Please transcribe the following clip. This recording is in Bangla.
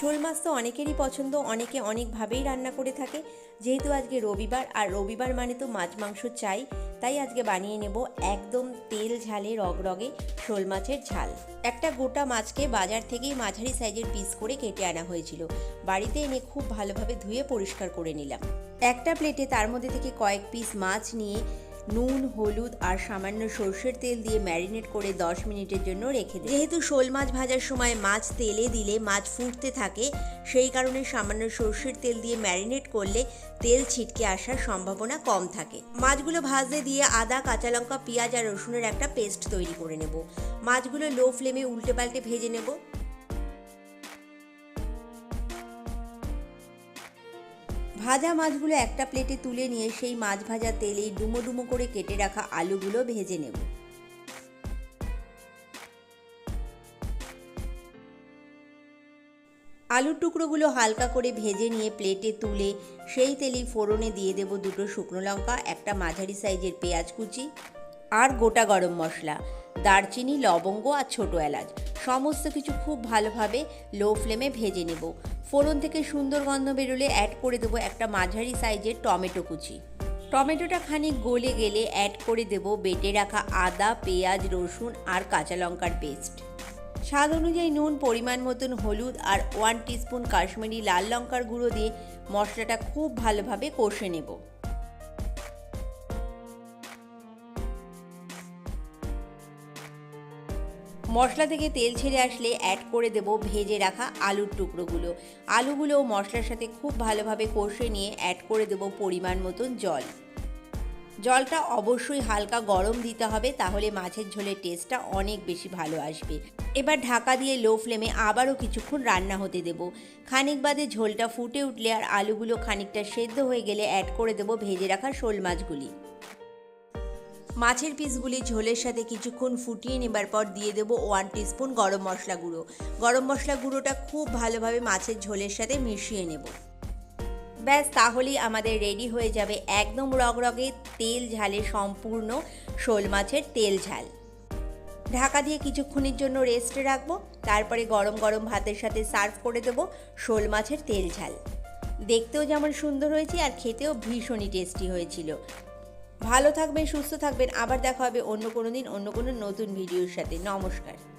শোল মাছ তো অনেকেরই পছন্দ, অনেকে অনেকভাবেই রান্না করে থাকে। যেহেতু আজকে রবিবার, আর রবিবার মানে তো মাছ, মাংস চাই, তাই আজকে বানিয়ে নেব একদম তেল ঝালে রগরগে শোল মাছের ঝাল। একটা গোটা মাছকে বাজার থেকেই মাঝারি সাইজের পিস করে কেটে আনা হয়েছিল। বাড়িতে এনে খুব ভালোভাবে ধুয়ে পরিষ্কার করে নিলাম। একটা প্লেটে তার মধ্যে থেকে কয়েক পিস মাছ নিয়ে নুন, হলুদ আর সামান্য সর্ষের তেল দিয়ে ম্যারিনেট করে 10 মিনিটের জন্য রেখে দিই যেহেতু শোল মাছ ভাজার সময় মাছ তেলে দিলে মাছ ফুটতে থাকে, সেই কারণে সামান্য সর্ষের তেল দিয়ে ম্যারিনেট করলে তেল ছিটকে আসার সম্ভাবনা কম থাকে। মাছগুলো ভাজতে দিয়ে আদা, কাঁচা লঙ্কা, পেঁয়াজ আর রসুনের একটা পেস্ট তৈরি করে নেব। মাছগুলো লো ফ্লেমে উল্টে পাল্টে ভেজে নেব। ভাজা মাছগুলো একটা প্লেটে তুলে নিয়ে সেই মাছ ভাজা তেলেই ডুমো ডুমো করে কেটে রাখা আলুগুলো ভেজে নেব। আলুর টুকরোগুলো হালকা করে ভেজে নিয়ে প্লেটে তুলে সেই তেলেই ফোড়নে দিয়ে দেব দুটো শুকনো লঙ্কা, একটা মাঝারি সাইজের পেঁয়াজ কুচি আর গোটা গরম মশলা, দারচিনি, লবঙ্গ আর ছোটো এলাচ। সমস্ত কিছু খুব ভালোভাবে লো ফ্লেমে ভেজে নেব। ফোড়ন থেকে সুন্দর গন্ধ বেরোলে অ্যাড করে দেবো একটা মাঝারি সাইজের টমেটো কুচি। টমেটোটা খানিক গলে গেলে অ্যাড করে দেব বেটে রাখা আদা, পেঁয়াজ, রসুন আর কাঁচা লঙ্কার পেস্ট স্বাদ অনুযায়ী নুন, পরিমাণ মতন হলুদ আর ওয়ান টিস্পুন কাশ্মীরি লাল লঙ্কার গুঁড়ো দিয়ে মশলাটা খুব ভালোভাবে কষে নেব। মশলা থেকে তেল ছেড়ে আসলে অ্যাড করে দেব ভেজে রাখা আলুর টুকরোগুলো। আলুগুলো মশলার সাথে খুব ভালোভাবে কষে নিয়ে অ্যাড করে দেব পরিমাণ মতন জল। জলটা অবশ্যই হালকা গরম দিতে হবে, তাহলে মাছের ঝোলের টেস্টটা অনেক বেশি ভালো আসবে। এবার ঢাকা দিয়ে লো ফ্লেমে আবারও কিছুক্ষণ রান্না হতে দেব। খানিক বাদে ঝোলটা ফুটে উঠলে আর আলুগুলো খানিকটা সেদ্ধ হয়ে গেলে অ্যাড করে দেব ভেজে রাখা শোল মাছগুলি। মাছের পিসগুলি ঝোলের সাথে কিছুক্ষণ ফুটিয়ে নেবার পর দিয়ে দেবো ওয়ান টিস্পুন গরম মশলা গুঁড়ো। গরম মশলা গুঁড়োটা খুব ভালোভাবে মাছের ঝোলের সাথে মিশিয়ে নেব। ব্যাস, তাহলেই আমাদের রেডি হয়ে যাবে একদম রগরগে তেল ঝালে সম্পূর্ণ শোল মাছের তেল ঝাল। ঢাকা দিয়ে কিছুক্ষণের জন্য রেস্টে রাখব, তারপরে গরম গরম ভাতের সাথে সার্ভ করে দেবো শোল মাছের তেল ঝাল। দেখতেও যেমন সুন্দর হয়েছে আর খেতেও ভীষণই টেস্টি হয়েছিল। ভালো থাকবেন, সুস্থ থাকবেন। আবার দেখা হবে অন্য কোনো দিন, অন্য কোনো নতুন ভিডিওর সাথে। নমস্কার।